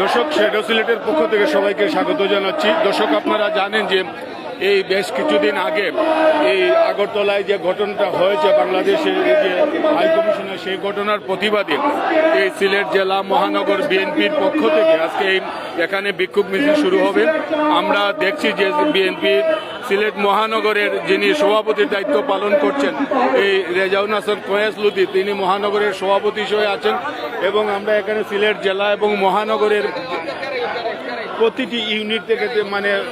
দর্শক শেডো সিলেটের পক্ষ থেকে সবাইকে স্বাগত জানাচ্ছি। দর্শক, আপনারা জানেন যে এই বেশ কিছুদিন আগে এই আগরতলায় যে ঘটনাটা হয়েছে বাংলাদেশের যে হাই কমিশনে সেই ঘটনার প্রতিবাদে এই সিলেট জেলা মহানগর বিএনপির পক্ষ থেকে আজকে এই এখানে বিক্ষোভ মিছিল শুরু হবে। আমরা দেখছি যে বিএনপি সিলেট মহানগরের যিনি সভাপতির দায়িত্ব পালন করছেন, এই রেজাউন হাসান লুদি, তিনি মহানগরের সভাপতি হিসেবে আছেন এবং আমরা এখানে সিলেট জেলা এবং মহানগরের প্রতিটি ইউনিট থেকে মানে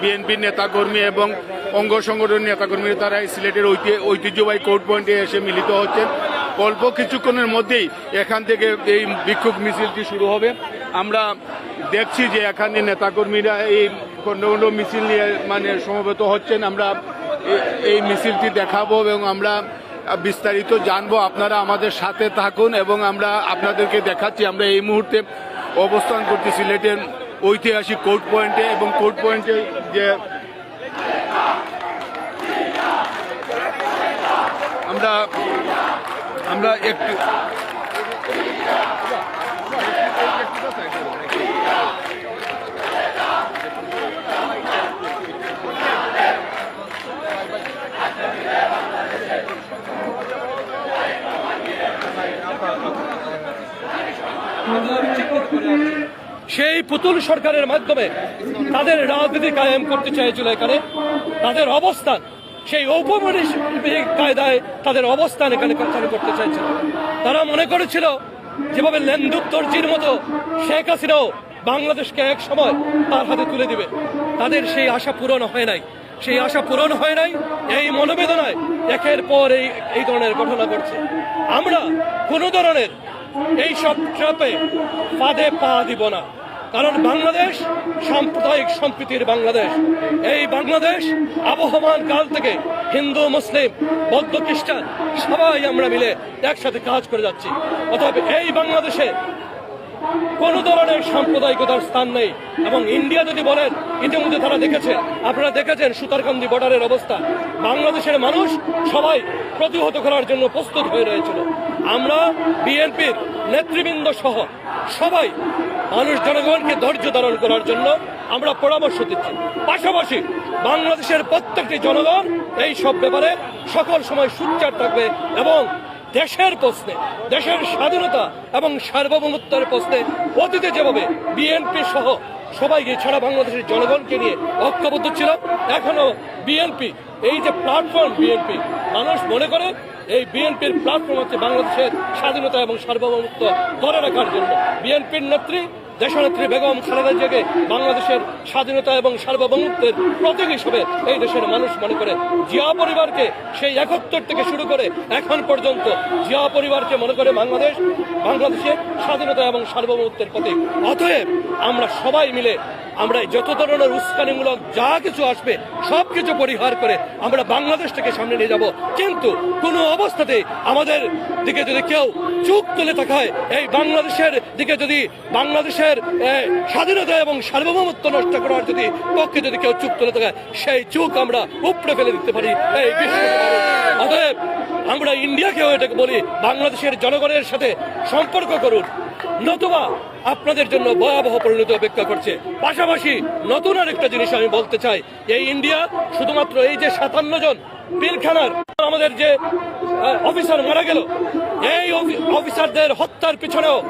বিএনপির নেতাকর্মী এবং অঙ্গ সংগঠনের নেতাকর্মী, তারা সিলেটের ঐতি- ঐতিহ্যবাহী কোর্ট পয়েন্টে এসে মিলিত হচ্ছেন। অল্প কিছুক্ষণের মধ্যেই এখান থেকে এই বিক্ষোভ মিছিলটি শুরু হবে। আমরা দেখছি যে এখানে নেতাকর্মীরা এই খণ্ড খণ্ড মিছিল নিয়ে মানে সমবেত হচ্ছেন। আমরা এই মিছিলটি দেখাবো এবং আমরা বিস্তারিত জানব। আপনারা আমাদের সাথে থাকুন এবং আমরা আপনাদেরকে দেখাচ্ছি। আমরা এই মুহূর্তে অবস্থান করছি সিলেটের ঐতিহাসিক কোর্ট পয়েন্টে এবং কোর্ট পয়েন্টে যে আমরা আমরা একটু সেই পুতুল সরকারের মাধ্যমে তাদের রাজনীতি কায়েম করতে চেয়েছিল এখানে। তাদের অবস্থান সেই ঔপনিবেশিক কায়দায় তাদের অবস্থান এখানে চালু করতে চাইছিল তারা মনে করেছিল, যেভাবে লেন্দুক দর্জির মতো শেখ হাসিনাও বাংলাদেশকে এক সময় তার হাতে তুলে দিবে, তাদের সেই আশা পূরণ হয় নাই। সেই আশা পূরণ হয় নাই, এই মনোবেদনায় একের পর এই এই ধরনের ঘটনা ঘটছে। আমরা কোনো ধরনের এই সব ট্রাপে ফাঁদে পা দিব না। কারণ বাংলাদেশ সাম্প্রদায়িক সম্প্রীতির বাংলাদেশ। এই বাংলাদেশ আবহমান কাল থেকে হিন্দু, মুসলিম, বৌদ্ধ, খ্রিস্টান সবাই আমরা মিলে একসাথে কাজ করে যাচ্ছি। অতএব এই বাংলাদেশে কোন ধরনের সাম্প্রদায়িকতার স্থান নেই এবং ইন্ডিয়া যদি বলেন, ইতিমধ্যে তারা দেখেছে, আপনারা দেখেছেন সুতারকান্দি বর্ডারের অবস্থা। বাংলাদেশের মানুষ সবাই প্রতিহত করার জন্য প্রস্তুত হয়ে রয়েছিল। আমরা বিএনপির নেতৃবৃন্দ সহ সবাই মানুষ জনগণকে ধৈর্য ধারণ করার জন্য আমরা পরামর্শ দিচ্ছি। পাশাপাশি বাংলাদেশের প্রত্যেকটি জনগণ এই সব ব্যাপারে সকল সময় সুচ্চার থাকবে এবং দেশের প্রশ্নে, দেশের স্বাধীনতা এবং সার্বভৌমত্বের প্রশ্নে অতীতে যেভাবে বিএনপি সহ সবাইকে ছাড়া বাংলাদেশের জনগণকে নিয়ে ঐক্যবদ্ধ ছিল এখনও বিএনপি, এই যে প্ল্যাটফর্ম বিএনপি, মানুষ মনে করে এই বিএনপির প্ল্যাটফর্ম হচ্ছে বাংলাদেশের স্বাধীনতা এবং সার্বভৌমত্ব ধরে রাখার জন্য। বিএনপির নেত্রী দেশনেত্রী বেগম খালেদা জিয়াকে বাংলাদেশের স্বাধীনতা এবং সার্বভৌমত্বের প্রতীক হিসেবে এই দেশের মানুষ মনে করে। জিয়া পরিবারকে সেই একাত্তর থেকে শুরু করে এখন পর্যন্ত জিয়া পরিবারকে মনে করে বাংলাদেশ, বাংলাদেশের স্বাধীনতা এবং সার্বভৌমত্বের প্রতীক। অতএব আমরা সবাই মিলে আমরা যত ধরনের উস্কানিমূলক যা কিছু আসবে, সব কিছু পরিহার করে আমরা বাংলাদেশ থেকে সামনে নিয়ে যাব। কিন্তু কোনো অবস্থাতে আমাদের দিকে যদি কেউ চুপ তুলে তাকায়, এই বাংলাদেশের দিকে যদি বাংলাদেশের স্বাধীনতা এবং সার্বভৌমত্ব নষ্ট করার যদি পক্ষে যদি কেউ চুপ তুলে থাকায় সেই চুপ আমরা উপড়ে ফেলে দিতে পারি। এই বিশ্ব আমরা ইন্ডিয়াকেও এটাকে বলি বাংলাদেশের জনগণের সাথে সম্পর্ক করুন। নতুবা আপনাদের জন্য ভয়াবহ পরিণতি অপেক্ষা করছে। পাশাপাশি নতুন আরেকটা জিনিস আমি বলতে চাই। এই ইন্ডিয়া শুধুমাত্র এই যে সাতান্ন জন পিলখানার, আমাদের যে অফিসার মারা গেল, এই অফি- অফিসারদের হত্যার পিছনেও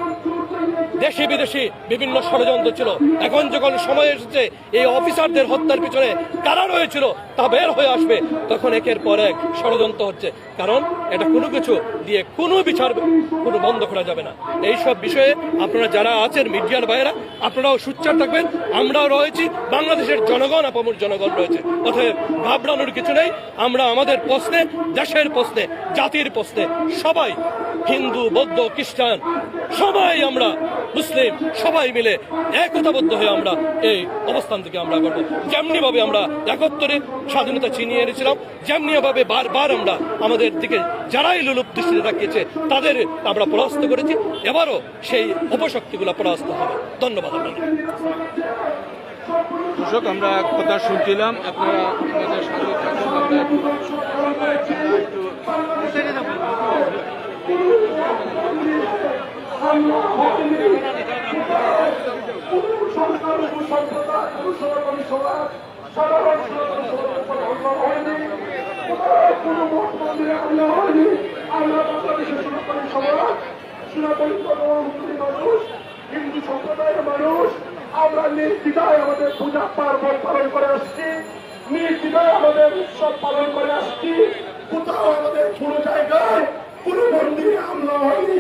দেশি বিদেশি বিভিন্ন ষড়যন্ত্র ছিল। এখন যখন সময় এসেছে, এই অফিসারদের হত্যার পিছনে কারা রয়েছিল তা বের হয়ে আসবে। তখন একের পর এক ষড়যন্ত্র হচ্ছে। কারণ এটা কোনো কিছু দিয়ে কোনো বিচার, কোনো বন্ধ করা যাবে না। এই সব বিষয়ে আপনারা যারা আছেন মিডিয়ার বাইরা, আপনারাও সুচ্চার থাকবেন। আমরাও রয়েছি। বাংলাদেশের জনগণ, আপামর জনগণ রয়েছে। অতএব ঘাবড়ানোর কিছু নেই। আমরা আমাদের প্রশ্নে, দেশের প্রশ্নে, জাতির প্রশ্নে সবাই হিন্দু, বৌদ্ধ, খ্রিস্টান, সবাই আমরা মুসলিম সবাই মিলে একতাবদ্ধ হয়ে আমরা এই অবস্থান থেকে আমরা করব যেমনি ভাবে আমরা একত্তরে স্বাধীনতা ছিনিয়ে এনেছিলাম যেমনি ভাবে বারবার আমরা আমাদের দিকে যারাই লুলুপ দৃষ্টিতে তাকিয়েছে, তাদের আমরা পরাস্ত করেছি। এবারও সেই অপশক্তিগুলো পরাস্ত হবে। ধন্যবাদ আপনাদের। দর্শক, আমরা কথা শুনছিলাম, আপনারা আমাদের আমরা আমার উপসম্প্রদায় অনুসরণ সমাজ সাধারণ হয়নি কোনো মঠ মন্দিরে আমরা বাংলাদেশের সুরাপরি মানুষ হিন্দু সম্প্রদায়ের মানুষ আমরা নির্দিদায় আমাদের পূজা পার্বণ পালন করে আসছি নির্দিদায় আমাদের উৎসব পালন করে আসছি কোথাও আমাদের কোনো জায়গায় কোনো মন্দিরে হামলা হয়নি।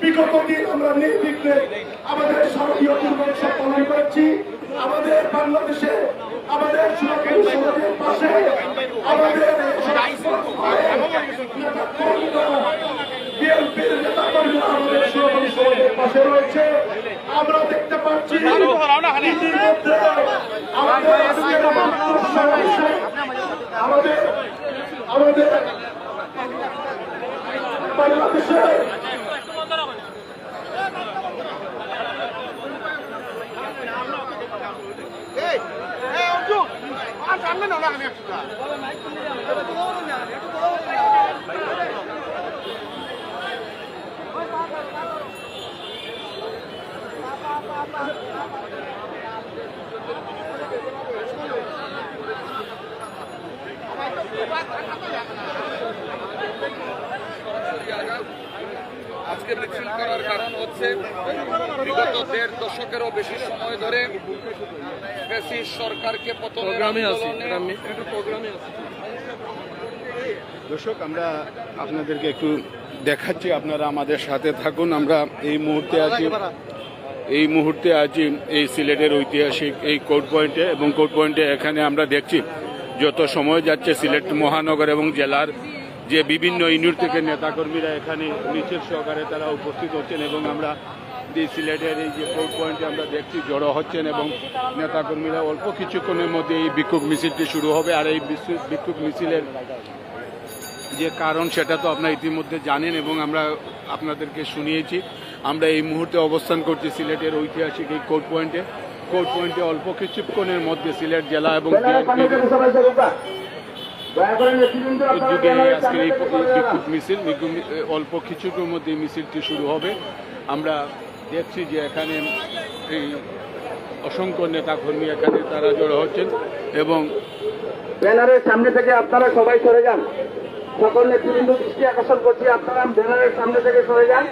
বিগত দিন আমরা নির্বিঘ্নে আমাদের শারদীয় দুর্গোৎসব পালন করেছি। আমাদের বাংলাদেশে, আমাদের সমাজের পাশে, আমাদের বিএনপির নেতা পাশে রয়েছে। আমরা দেখতে পাচ্ছি আমাদের আমাদের আমাদের বাংলাদেশে এই এই অর্জুন আর সামনে না আমি একটু আজকে মিছিল করার কারণ হচ্ছে বিগত দেড় দশকেরও বেশি সময় ধরে ব্রিটিশ সরকারকে প্রোগ্রামে আছি প্রোগ্রামে আছি। দর্শক আমরা আপনাদেরকে একটু দেখাচ্ছি আপনারা আমাদের সাথে থাকুন। আমরা এই মুহূর্তে আছি এই মুহূর্তে আছি এই সিলেটের ঐতিহাসিক এই কোর্ট পয়েন্টে এবং কোর্ট পয়েন্টে এখানে আমরা দেখছি যত সময় যাচ্ছে সিলেট মহানগর এবং জেলার যে বিভিন্ন ইউনিট থেকে নেতাকর্মীরা এখানে মিছিল সহকারে তারা উপস্থিত হচ্ছেন এবং আমরা সিলেটের এই যে কোর্ট পয়েন্টে আমরা দেখছি জড়ো হচ্ছেন এবং নেতাকর্মীরা অল্প কিছুক্ষণের মধ্যে এই বিক্ষোভ মিছিলটি শুরু হবে। আর এই বিক্ষোভ- মিছিলের যে কারণ সেটা তো আপনারা ইতিমধ্যে জানেন এবং আমরা আপনাদেরকে শুনিয়েছি। আমরা এই মুহূর্তে অবস্থান করছি সিলেটের ঐতিহাসিক এই কোর্ট পয়েন্টে কোর্ট পয়েন্টে অল্প কিছুক্ষণের মধ্যে সিলেট জেলা এবং উদ্যোগে আজকের এই বিক্ষোভ মিছিল অল্প কিছুক্ষণের মধ্যে মিছিলটি শুরু হবে। আমরা দেখছি যে এখানে এই অসংখ্য নেতাকর্মী এখানে তারা জড়ো হচ্ছেন এবং ব্যানারের সামনে থেকে আপনারা সবাই সরে যান। সকল নেতৃবৃন্দ দৃষ্টি আকর্ষণ করছি আপনারা ব্যানারের সামনে থেকে সরে যান।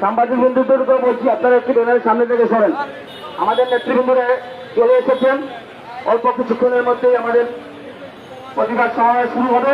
সাংবাদিক বন্ধুদের উপর বলছি আপনারা একটু ব্যানারের সামনে থেকে সরেন। আমাদের নেতৃবৃন্দরা চলে এসেছেন। অল্প কিছুক্ষণের মধ্যেই আমাদের প্রতিবাদ সমাবেশ শুরু হবে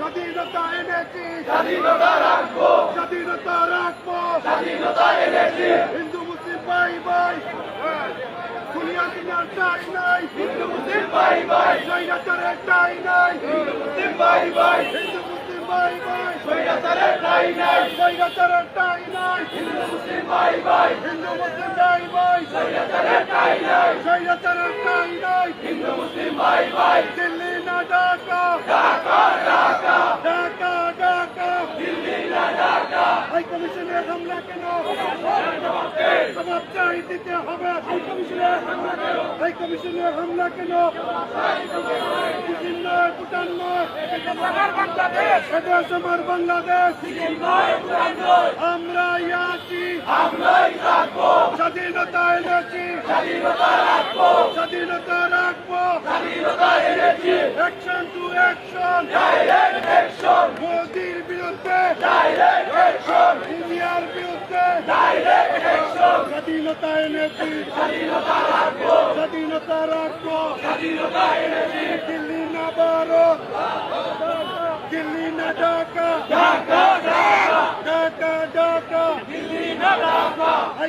স্বাধীনতা এনেছি স্বাধীনতা রাখব স্বাধীনতা রাখব স্বাধীনতা এনেছি হিন্দু মুসলিম ভাই ভাই দুনিয়া দুনিয়ার টাই নাই হিন্দু মুসলিম ভাই ভাই স্বৈরাচারের টাই নাই। হিন্দু মুসলিম ভাই ভাই, হিন্দু মুসলিম ভাই ভাই, স্বৈরাচারের টাই নাই। স্বৈরাচারের টাই নাই। হিন্দু মুসলিম ভাই ভাই, হিন্দু মুসলিম ভাই ভাই, স্বৈরাচারের টাই নাই। স্বৈরাচারের টাই নাই। হিন্দু মুসলিম ভাই ভাই, দিল্লি ঢাকা ঢাকা ঢাকা ঢাকা ঢাকা দিল্লি না ঢাকা হাই কমিশনের হামলা কেন জবাব চাই দিতে হবে হাই কমিশনের হামলা কেন হাই কমিশনের হামলা কেন চীন নয় ভুটান নয় এদেশ আমার বাংলাদেশ আমরা আছি স্বাধীনতা এনেছি স্বাধীনতা রাখব action to action direct action মোদির বিরুদ্ধে ডাইরেক্ট অ্যাকশন ইন্ডিয়ার বিরুদ্ধে ডাইরেক্ট অ্যাকশন স্বাধীনতা এনেছি স্বাধীনতা রাখব দিল্লি না ভারত দিল্লি না ঢাকা ঢাকা ঢাকা হাই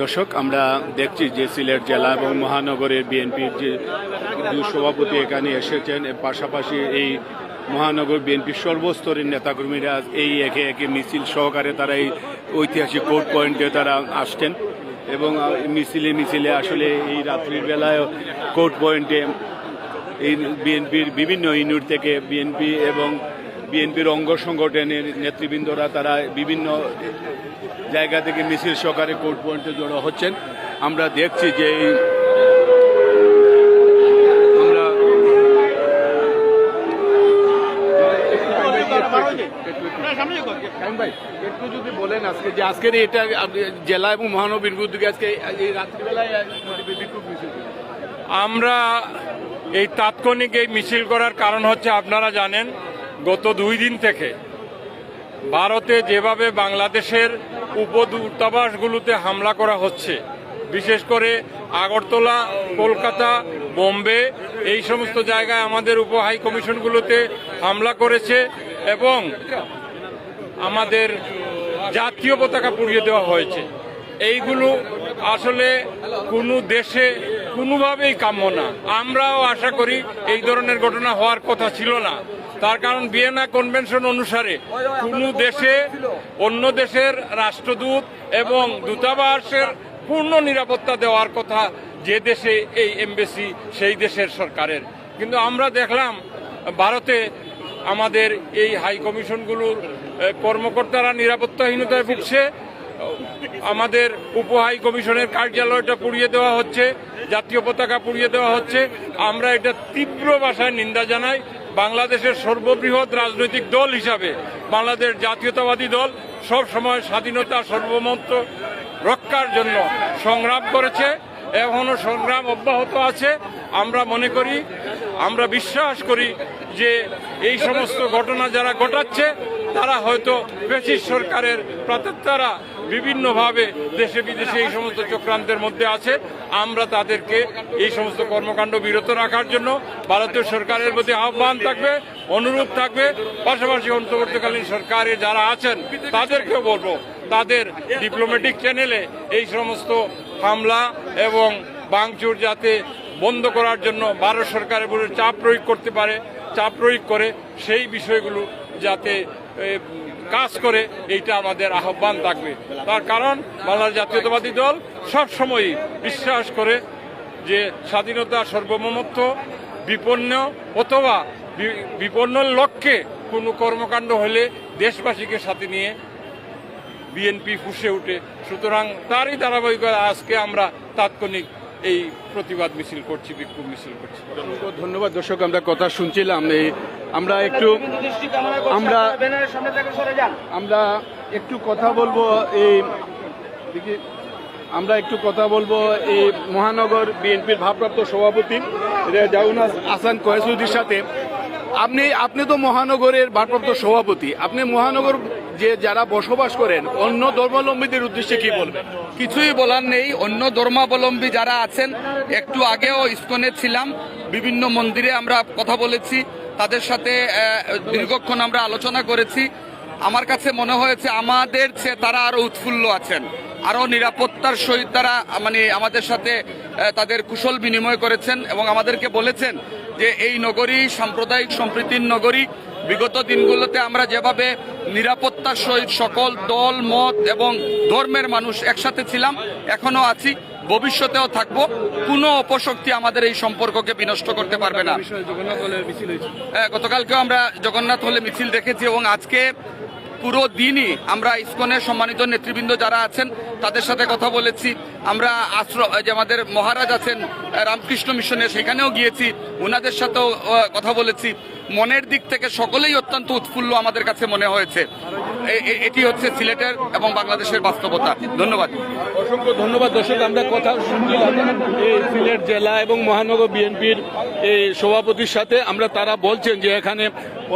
দর্শক, আমরা দেখছি যে সিলেট জেলা এবং মহানগরের বিএনপির যে দুই সভাপতি এখানে এসেছেন পাশাপাশি এই মহানগর বিএনপির সর্বস্তরের নেতাকর্মীরা এই একে একে মিছিল সহকারে তারা এই ঐতিহাসিক কোর্ট পয়েন্টে তারা আসছেন এবং মিছিলে মিছিলে আসলে এই রাত্রির বেলায় কোর্ট পয়েন্টে এই বিএনপির বিভিন্ন ইউনিট থেকে বিএনপি এবং বিএনপির অঙ্গ সংগঠনের নেতৃবৃন্দরা তারা বিভিন্ন জায়গা থেকে মিছিল সহকারে কোর্ট পয়েন্টে জড়ো হচ্ছেন। আমরা দেখছি যে এই আমরা একটু যদি বলেন আজকে যে আজকের এটা জেলা এবং মহানবীর উদ্যোগে আজকে এই রাত্রিবেলায় বিক্ষোভ মিছিল আমরা এই তাৎক্ষণিক এই মিছিল করার কারণ হচ্ছে আপনারা জানেন গত দুই দিন থেকে ভারতে যেভাবে বাংলাদেশের উপদূতাবাসগুলোতে হামলা করা হচ্ছে, বিশেষ করে আগরতলা, কলকাতা, বোম্বে, এই সমস্ত জায়গায় আমাদের উপ হাই কমিশনগুলোতে হামলা করেছে এবং আমাদের জাতীয় পতাকা পুড়িয়ে দেওয়া হয়েছে। এইগুলো আসলে কোনো দেশে কোনোভাবেই কাম্য না। আমরাও আশা করি এই ধরনের ঘটনা হওয়ার কথা ছিল না। তার কারণ ভিয়েনা কনভেনশন অনুসারে কোনো দেশে অন্য দেশের রাষ্ট্রদূত এবং দূতাবাসের পূর্ণ নিরাপত্তা দেওয়ার কথা যে দেশে এই এমবেসি সেই দেশের সরকারের। কিন্তু আমরা দেখলাম ভারতে আমাদের এই হাই কমিশনগুলোর কর্মকর্তারা নিরাপত্তাহীনতায় ভুগছে। আমাদের উপ হাই কমিশনের কার্যালয়টা পুড়িয়ে দেওয়া হচ্ছে জাতীয় পতাকা পুড়িয়ে দেওয়া হচ্ছে। আমরা এটা তীব্র ভাষায় নিন্দা জানাই। বাংলাদেশের সর্ববৃহৎ রাজনৈতিক দল হিসাবে বাংলাদেশ জাতীয়তাবাদী দল সব সময় স্বাধীনতা সর্বমন্ত্র রক্ষার জন্য সংগ্রাম করেছে। এখনও সংগ্রাম অব্যাহত আছে। আমরা মনে করি, আমরা বিশ্বাস করি যে এই সমস্ত ঘটনা যারা ঘটাচ্ছে, তারা হয়তো ব্রিটিশ সরকারের প্রাতেত্তারা বিভিন্নভাবে দেশে বিদেশে এই সমস্ত চক্রান্তের মধ্যে আছে। আমরা তাদেরকে এই সমস্ত কর্মকাণ্ড বিরত রাখার জন্য ভারতীয় সরকারের প্রতি আহ্বান থাকবে, অনুরোধ থাকবে। পাশাপাশি অন্তর্বর্তীকালীন সরকারে যারা আছেন, তাদেরকেও বলব, তাদের ডিপ্লোম্যাটিক চ্যানেলে এই সমস্ত হামলা এবং বাংচুর যাতে বন্ধ করার জন্য ভারত সরকারের উপরে চাপ প্রয়োগ করতে পারে, চাপ প্রয়োগ করে সেই বিষয়গুলো যাতে কাজ করে, এইটা আমাদের আহ্বান থাকবে। তার কারণ, বাংলাদেশ জাতীয়তাবাদী দল সব সময়ই বিশ্বাস করে যে স্বাধীনতা সর্বমমত্ব বিপন্ন অথবা বিপন্নর লক্ষ্যে কোনো কর্মকাণ্ড হলে দেশবাসীকে সাথে নিয়ে বিএনপি ফুসে উঠে। সুতরাং তারই ধারাবাহিকতা আজকে আমরা তাৎক্ষণিক এই প্রতিবাদ মিছিল করছি, বিক্ষোভ মিছিল করছি। ধন্যবাদ দর্শক, আমরা কথা শুনছিলাম। এই আমরা একটু আমরা আমরা একটু কথা বলব এই আমরা একটু কথা বলব এই মহানগর বিএনপির ভারপ্রাপ্ত সভাপতি রেজাউল হাসান কয়েসুদ্দির সাথে। আপনি আপনি তো মহানগরের ভারপ্রাপ্ত সভাপতি। আপনি মহানগর যে যারা বসবাস করেন, অন্য ধর্মাবলম্বীদের উদ্দেশ্যে কি বলবেন? কিছুই বলার নেই। অন্য ধর্মাবলম্বী যারা আছেন, একটু আগেও ইস্কনে ছিলাম। বিভিন্ন মন্দিরে আমরা কথা বলেছি। তাদের সাথে দীর্ঘক্ষণ আমরা আলোচনা করেছি। আমার কাছে মনে হয়েছে, আমাদের চেয়ে তারা আরও উৎফুল্ল আছেন। আরও নিরাপত্তার সহিত তারা মানে আমাদের সাথে তাদের কুশল বিনিময় করেছেন এবং আমাদেরকে বলেছেন যে এই নগরী সাম্প্রদায়িক সম্প্রীতির নগরী বিগত দিনগুলোতে আমরা যেভাবে নিরাপত্তার সহিত সকল দল মত এবং ধর্মের মানুষ একসাথে ছিলাম এখনও আছি ভবিষ্যতেও থাকব। কোনো অপশক্তি আমাদের এই সম্পর্ককে বিনষ্ট করতে পারবে না। হ্যাঁ, গতকালকেও আমরা জগন্নাথ হলে মিছিল দেখেছি এবং আজকে পুরো দিনই আমরা ইসকনের সম্মানিত নেতৃবৃন্দ যারা আছেন তাদের সাথে কথা বলেছি। আমরা আশ্রম যে আমাদের মহারাজ আছেন, রামকৃষ্ণ মিশনে, সেখানেও গিয়েছি ওনাদের সাথেও কথা বলেছি। মনের দিক থেকে সকলেই অত্যন্ত উৎফুল্ল আমাদের কাছে মনে হয়েছে। এটি হচ্ছে সিলেটের এবং বাংলাদেশের বাস্তবতা। ধন্যবাদ। অসংখ্য ধন্যবাদ, দর্শক। আমরা কথা শুনছিলাম এই সিলেট জেলা এবং মহানগর বিএনপির এই সভাপতির সাথে। আমরা, তারা বলছেন যে এখানে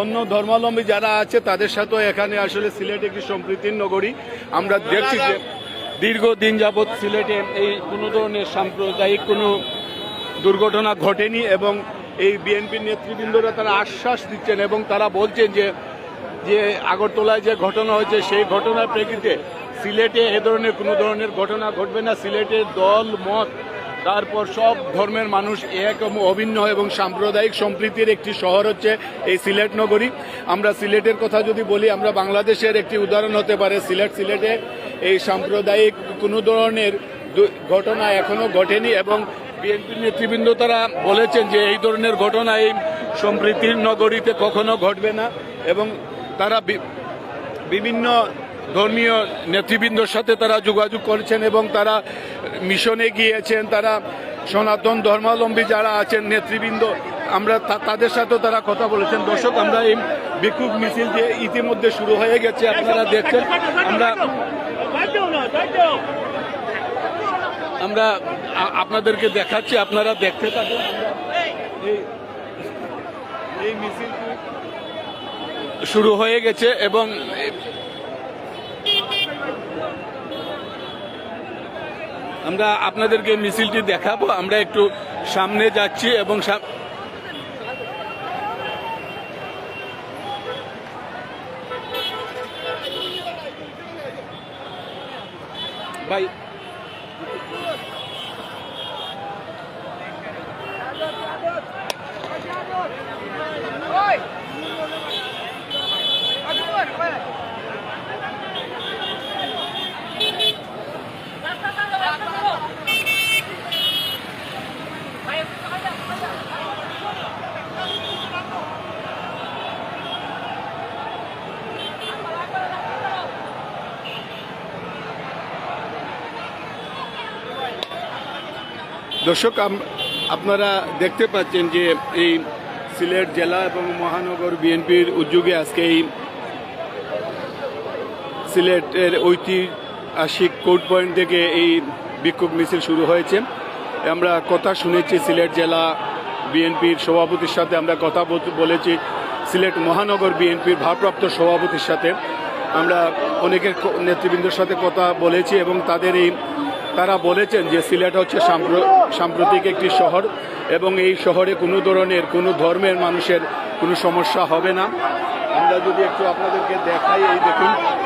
অন্য ধর্মাবলম্বী যারা আছে, তাদের সাথেও এখানে আসলে সিলেট একটি সম্প্রীতির নগরী। আমরা দেখছি যে দীর্ঘদিন যাবৎ সিলেটে এই কোনো ধরনের সাম্প্রদায়িক কোনো দুর্ঘটনা ঘটেনি এবং এই বিএনপির নেতৃবৃন্দরা তারা আশ্বাস দিচ্ছেন এবং তারা বলছেন যে যে আগরতলায় যে ঘটনা হয়েছে, সেই ঘটনার প্রেক্ষিতে সিলেটে এ ধরনের কোনো ধরনের ঘটনা ঘটবে না। সিলেটের দল, মত তারপর সব ধর্মের মানুষ এক অভিন্ন এবং সাম্প্রদায়িক সম্প্রীতির একটি শহর হচ্ছে এই সিলেট নগরী। আমরা সিলেটের কথা যদি বলি, আমরা বাংলাদেশের একটি উদাহরণ হতে পারে। সিলেট সিলেটে এই সাম্প্রদায়িক কোনো ধরনের ঘটনা এখনও ঘটেনি এবং বিএনপি নেতৃবৃন্দ তারা বলেছেন যে এই ধরনের ঘটনা এই সম্প্রীতির নগরীতে কখনো ঘটবে না এবং তারা বিভিন্ন ধর্মীয় নেতৃবৃন্দর সাথে তারা যোগাযোগ করেছেন এবং তারা মিশনে গিয়েছেন, তারা সনাতন ধর্মাবলম্বী যারা আছেন, নেতৃবৃন্দ, আমরা তাদের সাথেও তারা কথা বলেছেন। দর্শক, আমরা এই বিক্ষোভ মিছিল যে ইতিমধ্যে শুরু হয়ে গেছে, আপনারা দেখছেন। আমরা আমরা আপনাদেরকে দেখাচ্ছি, আপনারা দেখতে থাকুন। এই- মিছিলটি শুরু হয়ে গেছে এবং আমরা আপনাদেরকে মিছিলটি দেখাবো আমরা একটু সামনে যাচ্ছি এবং ভাই দর্শক আপনারা দেখতে পাচ্ছেন যে এই সিলেট জেলা এবং মহানগর বিএনপির উদ্যোগে আজকে এই সিলেটের ঐতিহাসিক কোর্ট পয়েন্ট থেকে এই বিক্ষোভ মিছিল শুরু হয়েছে। আমরা কথা শুনেছি সিলেট জেলা বিএনপির সভাপতির সাথে, আমরা কথা বলেছি সিলেট মহানগর বিএনপির ভারপ্রাপ্ত সভাপতির সাথে। আমরা অনেকের নেতৃবৃন্দর সাথে কথা বলেছি এবং তাদের এই তারা বলেছেন যে সিলেট হচ্ছে সাম্প্র- সাম্প্রতিক একটি শহর এবং এই শহরে কোনো ধরনের, কোনো ধর্মের মানুষের কোনো সমস্যা হবে না। আমরা যদি একটু আপনাদেরকে দেখাই, এই দেখুন।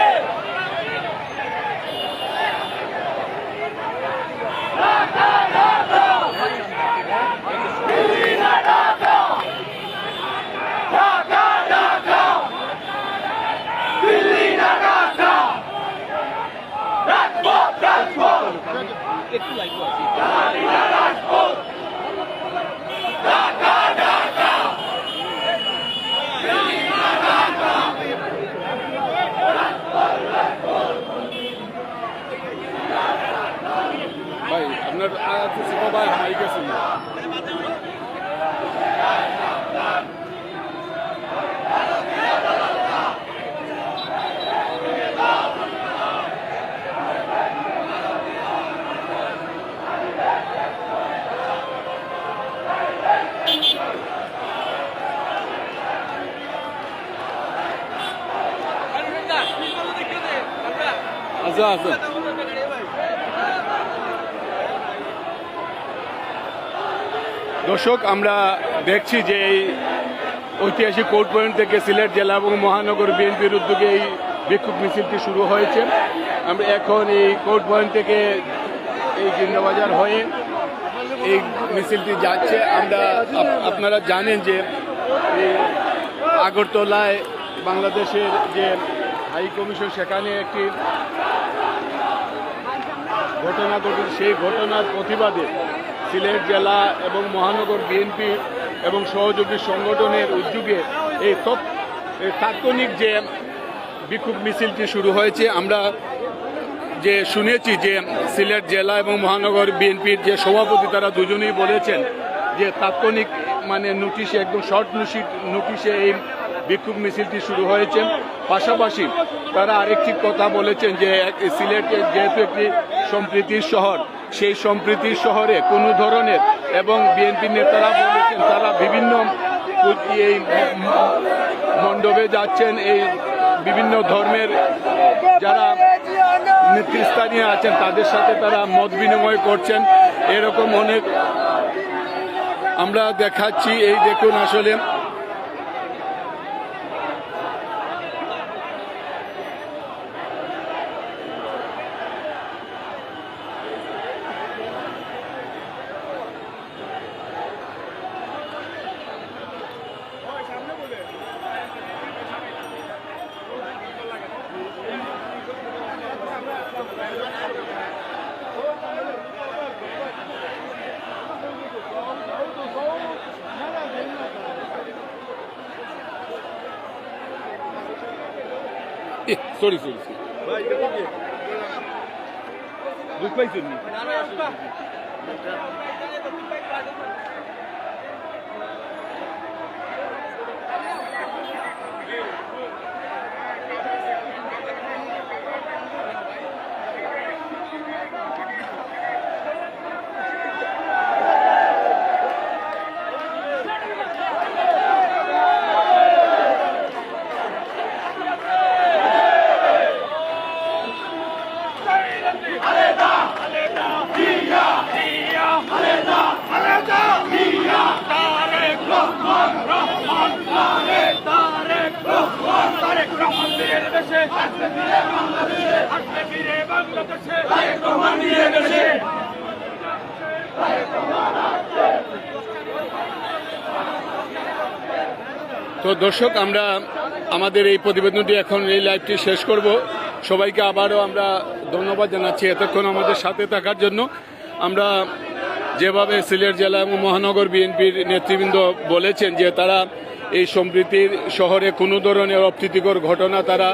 হাই গেছেন আচ্ছা আচ্ছা দর্শক, আমরা দেখছি যে এই ঐতিহাসিক কোর্ট পয়েন্ট থেকে সিলেট জেলা এবং মহানগর বিএনপির উদ্যোগে এই বিক্ষোভ মিছিলটি শুরু হয়েছে। আমরা এখন এই কোর্ট পয়েন্ট থেকে এই জিন্দাবাজার হয়ে এই মিছিলটি যাচ্ছে। আমরা আপ- আপনারা জানেন যে আগরতলায় বাংলাদেশের যে হাই কমিশন, সেখানে একটি ঘটনা ঘটে সেই ঘটনার প্রতিবাদে সিলেট জেলা এবং মহানগর বিএনপি এবং সহযোগী সংগঠনের উদ্যোগে এই তৎ- এই তাৎক্ষণিক যে বিক্ষোভ মিছিলটি শুরু হয়েছে, আমরা যে শুনেছি যে সিলেট জেলা এবং মহানগর বিএনপির যে সভাপতি তারা দুজনেই বলেছেন যে তাৎক্ষণিক মানে নোটিশে, একদম শর্ট নোটিশে এই বিক্ষোভ মিছিলটি শুরু হয়েছে। পাশাপাশি তারা আরেকটি কথা বলেছেন যে সিলেট যেহেতু একটি সম্প্রীতির শহর সেই সম্প্রীতির শহরে কোনো ধরনের এবং বিএনপি নেতারা বলেছেন তারা বিভিন্ন এই মণ্ডপে যাচ্ছেন, এই বিভিন্ন ধর্মের যারা নেতৃস্থানীয় আছেন তাদের সাথে তারা মত বিনিময় করছেন। এরকম অনেক আমরা দেখাচ্ছি। এই দেখুন আসলে সরি সরি বুঝ পাইছেন দর্শক, আমরা আমাদের এই প্রতিবেদনটি এখন এই লাইভটি শেষ করব। সবাইকে আবারও আমরা ধন্যবাদ জানাচ্ছি এতক্ষণ আমাদের সাথে থাকার জন্য। আমরা যেভাবে সিলেট জেলা এবং মহানগর বিএনপির নেতৃবৃন্দ বলেছেন যে তারা এই সম্প্রীতির শহরে কোনো ধরনের অপ্রীতিকর ঘটনা তারা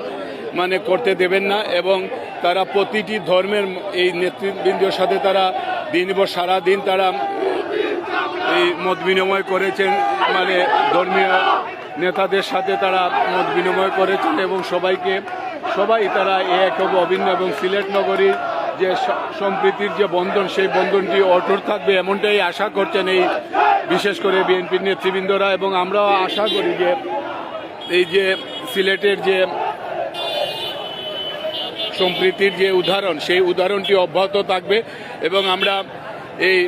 মানে করতে দেবেন না এবং তারা প্রতিটি ধর্মের এই নেতৃবৃন্দর সাথে তারা দিনভর সারাদিন তারা এই মত বিনিময় করেছেন। মানে ধর্মীয় নেতাদের সাথে তারা মত বিনিময় করেছেন এবং সবাইকে, সবাই তারা এ এক অভিন্ন এবং সিলেট নগরীর যে সম্প্রীতির যে বন্ধন, সেই বন্ধনটি অটুট থাকবে এমনটাই আশা করছেন এই বিশেষ করে বিএনপির নেতৃবৃন্দরা এবং আমরাও আশা করি যে এই যে সিলেটের যে সম্প্রীতির যে উদাহরণ, সেই উদাহরণটি অব্যাহত থাকবে এবং আমরা এই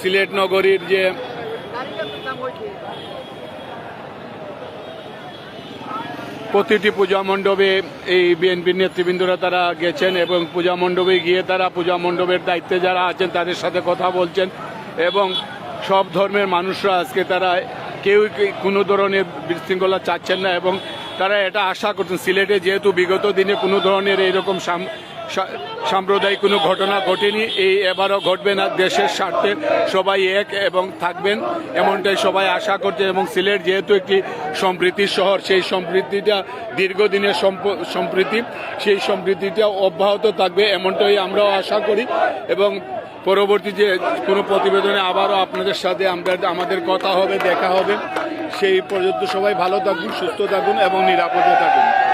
সিলেট নগরীর যে প্রতিটি পূজা মণ্ডপে এই বিএনপির নেতৃবৃন্দরা তারা গেছেন এবং পূজা মণ্ডপে গিয়ে তারা পূজা মণ্ডপের দায়িত্বে যারা আছেন তাদের সাথে কথা বলছেন এবং সব ধর্মের মানুষরা আজকে তারা কেউ কোনো ধরনের বিশৃঙ্খলা চাচ্ছেন না এবং তারা এটা আশা করছেন। সিলেটে যেহেতু বিগত দিনে কোনো ধরনের এইরকম সাম্প্রদায়িক কোনো ঘটনা ঘটেনি, এই এবারও ঘটবে না। দেশের স্বার্থে সবাই এক এবং থাকবেন, এমনটাই সবাই আশা করছে। এবং সিলেট যেহেতু একটি সম্প্রীতির শহর, সেই সম্প্রীতিটা দীর্ঘদিনের সম্প- সম্প্রীতি, সেই সম্প্রীতিটা অব্যাহত থাকবে, এমনটাই আমরাও আশা করি। এবং পরবর্তী যে কোনো প্রতিবেদনে আবারও আপনাদের সাথে আমরা, আমাদের কথা হবে, দেখা হবে। সেই পর্যন্ত সবাই ভালো থাকুন, সুস্থ থাকুন এবং নিরাপদে থাকুন।